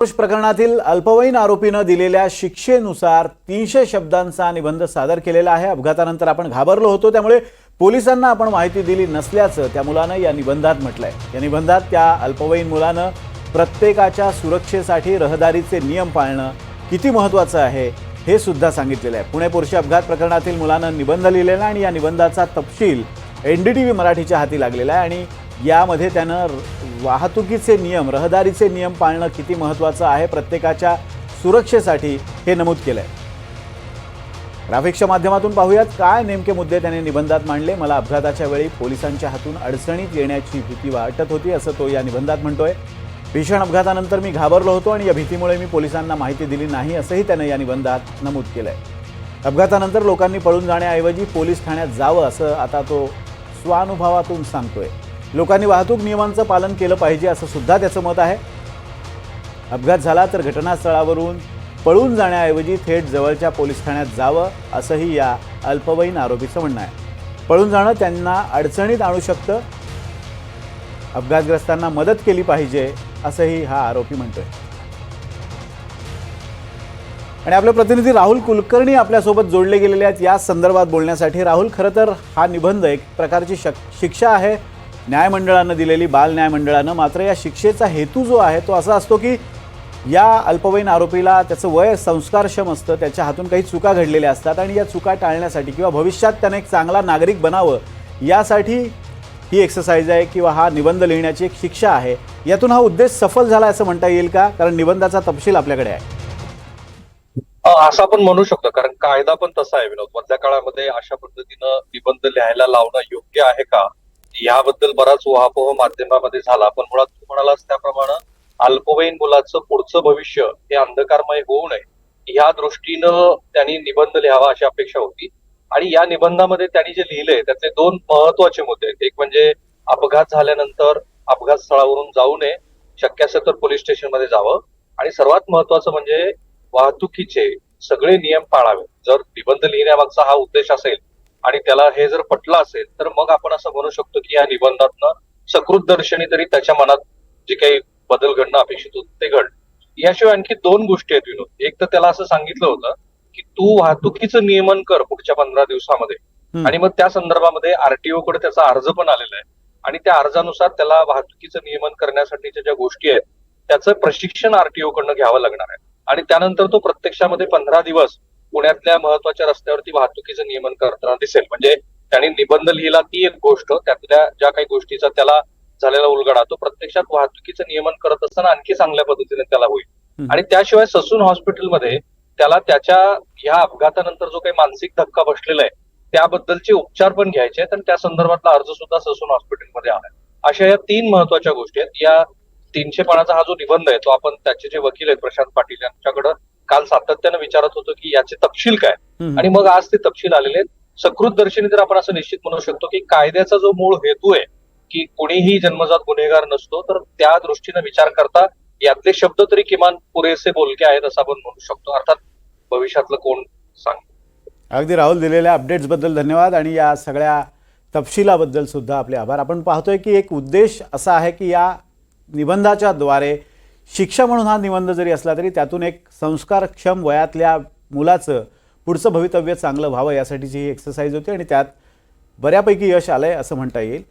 पुरुष प्रकरणातील अल्पवयीन आरोपीनं दिलेल्या शिक्षेनुसार तीनशे शब्दांचा निबंध सादर केलेला आहे. अपघातानंतर आपण घाबरलो होतो त्यामुळे पोलिसांना आपण माहिती दिली नसल्याचं त्या मुलानं या निबंधात म्हटलंय. या निबंधात त्या अल्पवयीन मुलानं प्रत्येकाच्या सुरक्षेसाठी रहदारीचे नियम पाळणं किती महत्त्वाचं आहे हे सुद्धा सांगितलेलं आहे. पुणे पोरशी अपघात प्रकरणातील मुलानं निबंध लिहिलेला आणि या निबंधाचा तपशील एन डी टी व्ही मराठीच्या हाती लागलेला आहे आणि यामध्ये त्यानं वाहतुकीचे नियम रहदारीचे नियम पाळणं किती महत्त्वाचं आहे? प्रत्येकाच्या सुरक्षेसाठी हे नमूद केलं आहे ग्राफिक्सच्या माध्यमातून पाहूयात काय नेमके मुद्दे त्याने निबंधात मांडले? मला अपघाताच्या वेळी पोलिसांच्या हातून अडचणीत येण्याची भीती वाटत होती असं तो या निबंधात म्हणतोय. भीषण अपघातानंतर मी घाबरलो होतो आणि या भीतीमुळे मी पोलिसांना माहिती दिली नाही असंही त्यानं या निबंधात नमूद केलंय. अपघातानंतर लोकांनी पळून जाण्याऐवजी पोलीस ठाण्यात जावं असं आता तो स्वानुभवातून सांगतोय. लोकांनी वाहतूक नियमांचं पालन केलं पाहिजे असं सुद्धा त्याचं मत आहे. अपघात झाला तर घटनास्थळावरून पळून जाण्याऐवजी थेट जवळच्या पोलीस ठाण्यात जावं असंही या अल्पवयीन आरोपीचं म्हणणं आहे. पळून जाणं त्यांना अडचणीत आणू शकतं. अपघातग्रस्तांना मदत केली पाहिजे असंही हा आरोपी म्हणतोय. आणि आपले प्रतिनिधी राहुल कुलकर्णी आपल्यासोबत जोडले गेलेले आहेत. या संदर्भात बोलण्यासाठी राहुल खरं तर हा निबंध एक प्रकारची शक शिक्षा आहे. न्यायमंडळानं दिलेली बाल न्यायमंडळानं मात्र या शिक्षेचा हेतू जो आहे तो असा असतो की या अल्पवयीन आरोपीला त्याचं वय संस्कारक्षम असतं त्याच्या हातून काही चुका घडलेल्या असतात आणि या चुका टाळण्यासाठी किंवा भविष्यात त्यानं एक चांगला नागरिक बनावं यासाठी ही एक्सरसाइज आहे किंवा हा निबंध लिहिण्याची एक शिक्षा आहे. यातून हा उद्देश सफल झाला असं म्हणता येईल का? कारण निबंधाचा तपशील आपल्याकडे आहे. असं आपण म्हणू शकतो. कारण कायदा पण तसा आहे विनोद. मधल्या काळामध्ये अशा पद्धतीनं निबंध लिहायला लावणं योग्य आहे का? याबद्दल बराच उहापोह माध्यमामध्ये झाला पण मुळात तू म्हणालास त्याप्रमाणे अल्पवयीन मुलाचं पुढचं भविष्य हे अंधकारमय होऊ नये या दृष्टीनं त्यांनी निबंध लिहावा अशी अपेक्षा होती. आणि या निबंधामध्ये त्यांनी जे लिहिले त्यातले दोन महत्त्वाचे मुद्दे आहेत. एक म्हणजे अपघात झाल्यानंतर अपघात स्थळावरून जाऊ नये शक्य असेल तर पोलीस स्टेशनमध्ये जावं. आणि सर्वात महत्वाचं म्हणजे वाहतुकीचे सगळे नियम पाळावे. जर निबंध लिहिण्यामागचा हा उद्देश असेल आणि त्याला हे जर पटलं असेल तर मग आपण असं म्हणू शकतो की या निबंधातनं सकृत दर्शनी तरी त्याच्या मनात जे काही बदल घडणं अपेक्षित होतं ते घड याशिवाय आणखी दोन गोष्टी आहेत विनोद. एक तर त्याला असं सांगितलं होतं की तू वाहतुकीचं नियमन कर पुढच्या पंधरा दिवसामध्ये. आणि मग त्या संदर्भामध्ये आरटीओ कडे त्याचा अर्ज पण आलेला आहे. आणि त्या अर्जानुसार त्याला वाहतुकीचं नियमन करण्यासाठीच्या ज्या गोष्टी आहेत त्याचं प्रशिक्षण आरटीओ कडनं घ्यावं लागणार आहे. आणि त्यानंतर तो प्रत्यक्षामध्ये पंधरा दिवस पुण्यातल्या महत्त्वाच्या रस्त्यावरती वाहतुकीचं नियमन करताना दिसेल. म्हणजे त्यांनी निबंध लिहिला ती एक गोष्ट त्यातल्या ज्या काही गोष्टीचा त्याला झालेला उलगडा तो प्रत्यक्षात वाहतुकीचं नियमन करत असताना आणखी चांगल्या पद्धतीने त्याला होईल. आणि त्याशिवाय ससून हॉस्पिटलमध्ये त्याला त्याच्या ह्या अपघातानंतर जो काही मानसिक धक्का बसलेला आहे त्याबद्दलचे उपचार पण घ्यायचे आहेत आणि त्या संदर्भातला अर्ज सुद्धा ससून हॉस्पिटलमध्ये आलाय. अशा या तीन महत्त्वाच्या गोष्टी आहेत. या तीनशे पानाचा हा जो निबंध आहे तो आपण त्याचे जे वकील आहेत प्रशांत पाटील यांच्याकडे काल सातत्यानं विचारत होतो की याचे तपशील काय. आणि मग आज ते तपशील आलेले आहेत. सकृत दर्शनी तर आपण असं निश्चित म्हणू शकतो की कायद्याचा जो मूळ हेतू आहे की कोणीही जन्मजात गुन्हेगार नसतो तर त्या दृष्टीने विचार करता यातले शब्द तरी किमान पुरेसे बोलके आहेत असं आपण म्हणू शकतो. अर्थात भविष्यातलं कोण सांग अगदी राहुल दिलेल्या अपडेट्सबद्दल धन्यवाद आणि या सगळ्या तपशिलाबद्दल सुद्धा आपले आभार. आपण पाहतोय की एक उद्देश असा आहे की या निबंधाच्या द्वारे शिक्षा म्हणून हा निबंध जरी असला तरी त्यातून एक संस्कारक्षम वयातल्या मुलाचं पुढचं भवितव्य चांगलं व्हावं यासाठीची ही एक्सरसाइज होती आणि त्यात बऱ्यापैकी यश आलं आहे असं म्हणता येईल.